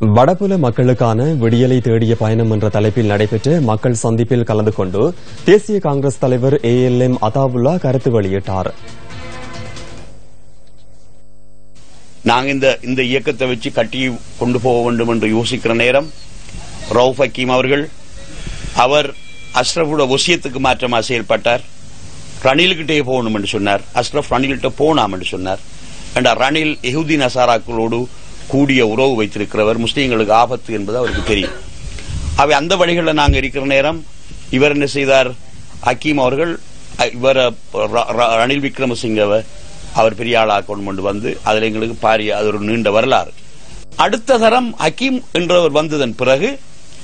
வடபுல மக்களுக்கான விடியலை தேடிய பயணம் என்ற தலைப்பில் நடைபெற்ற மக்கள் சந்திப்பில் கலந்து கொண்டு தேசிய காங்கிரஸ் தலைவர் ஏ எல் எம் அதாவுல்லா கருத்து வெளியிட்டார். நாங்க இந்த இந்த இயக்கத்தை வச்சு கட்டி கொண்டு போக வேண்டும் என்று யோசிக்கிற நேரம் ரவுஃப் ஹக்கீம் அவர்கள் அவர் அஸ்ரஃபோட ஒசியத்துக்கு மாற்றமாக செயல்பட்டார். ரணில்கிட்டே போகணும் என்று சொன்னார். அஸ்ரஃப் ரணில்கிட்ட போனாம் என்று சொன்னார். ஏண்டா ரணில் எஹுதி நசாராக்களோடு கூடிய உறவு வைத்திருக்கிறவர் முஸ்லீம்களுக்கு ஆபத்து என்பது அவருக்கு தெரியும். அவை அந்த வழிகளில் நாங்க இருக்கிற நேரம் இவர் என்ன செய்தார்? ஹக்கீம் அவர்கள் இவர இவரை ர- ர- ரணில் விக்ரமசிங்கவை அவர் பெரிய ஆளாக கொண்டு கொண்டு வந்து அதில் எங்களுக்கு பாரிய அது ஒரு நீண்ட வரலாறு. அடுத்த தரம் ஹக்கீம் என்றவர் வந்ததன் பிறகு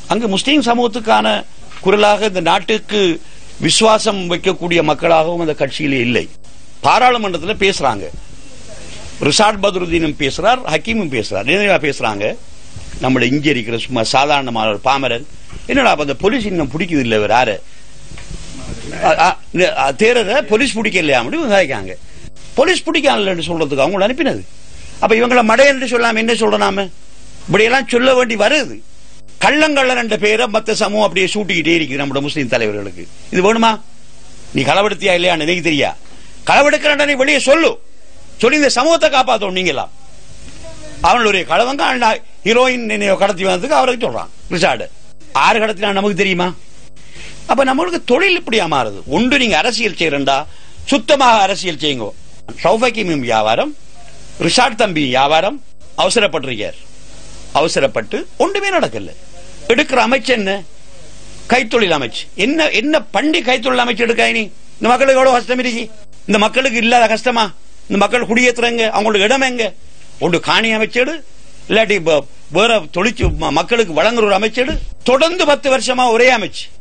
அங்கு முஸ்லீம் சமூகத்துக்கான குரலாக இந்த நாட்டுக்கு விசுவாசம் வைக்கக்கூடிய மக்களாகவும் அந்த கட்சியிலே இல்லை. பாராளுமன்றத்தில் பேசுறாங்க. ரிஷாட் பத்ருதீனும் பேசுறார் ஹக்கீமும் பேசுறார். என்ன பேசுறாங்க? நம்மள இங்கே இருக்கிற சும்மா சாதாரணமான பாமரன் என்னடா அப்ப அந்த போலீஸ் இன்னும் பிடிக்குது இல்ல வேற யாரு தேரத போலீஸ் பிடிக்கலையா? அப்படின்னு விசாரிக்காங்க போலீஸ் பிடிக்கலன்னு சொல்றதுக்கு அவங்கள அனுப்பினது. அப்ப இவங்கள மடை என்று சொல்லாம என்ன சொல்றாம இப்படியெல்லாம் சொல்ல வேண்டி வருது. கள்ளங்கள்ளன் என்ற பேரை மத்த சமூகம் அப்படியே சூட்டிக்கிட்டே இருக்கு நம்மளோட முஸ்லீம் தலைவர்களுக்கு. இது வேணுமா? நீ களவெடுத்தியா இல்லையா எனக்கு தெரியா. களவெடுக்கிறேன் நீ வெளியே சொல்லு. சொல்லி இந்த சமூகத்தை காப்பாத்தணும் நீங்களா அவனுடைய கடவங்க ஹீரோயின் கடத்தி வந்ததுக்கு அவருக்கு சொல்றான். ரிசார்டு ஆறு கடத்தினா நமக்கு தெரியுமா? அப்ப நம்மளுக்கு தொழில் இப்படி மாறுது? ஒன்று நீங்க அரசியல் செய்யறா சுத்தமாக அரசியல் செய்யுங்க. சௌபக்கியமும் வியாபாரம் ரிஷாட் தம்பி வியாபாரம் அவசரப்பட்டிருக்கார். அவசரப்பட்டு ஒன்றுமே நடக்கல. எடுக்கிற அமைச்சு என்ன? கைத்தொழில் அமைச்சு. என்ன என்ன பண்டி கைத்தொழில் அமைச்சு எடுக்காய் நீ இந்த மக்களுக்கு எவ்வளவு கஷ்டம் இருக்கு? இந்த மக்களுக்கு இல்லாத கஷ்டமா? இந்த மக்கள் குடியேற்றுறங்க அவங்களுக்கு இடம் எங்க? ஒன்று காணி அமைச்சேடு இல்லாட்டி வேற தொழிற்சி ம- மக்களுக்கு வழங்குற ஒரு அமைச்சேடு. தொடர்ந்து பத்து வருஷமா ஒரே அமைச்சு.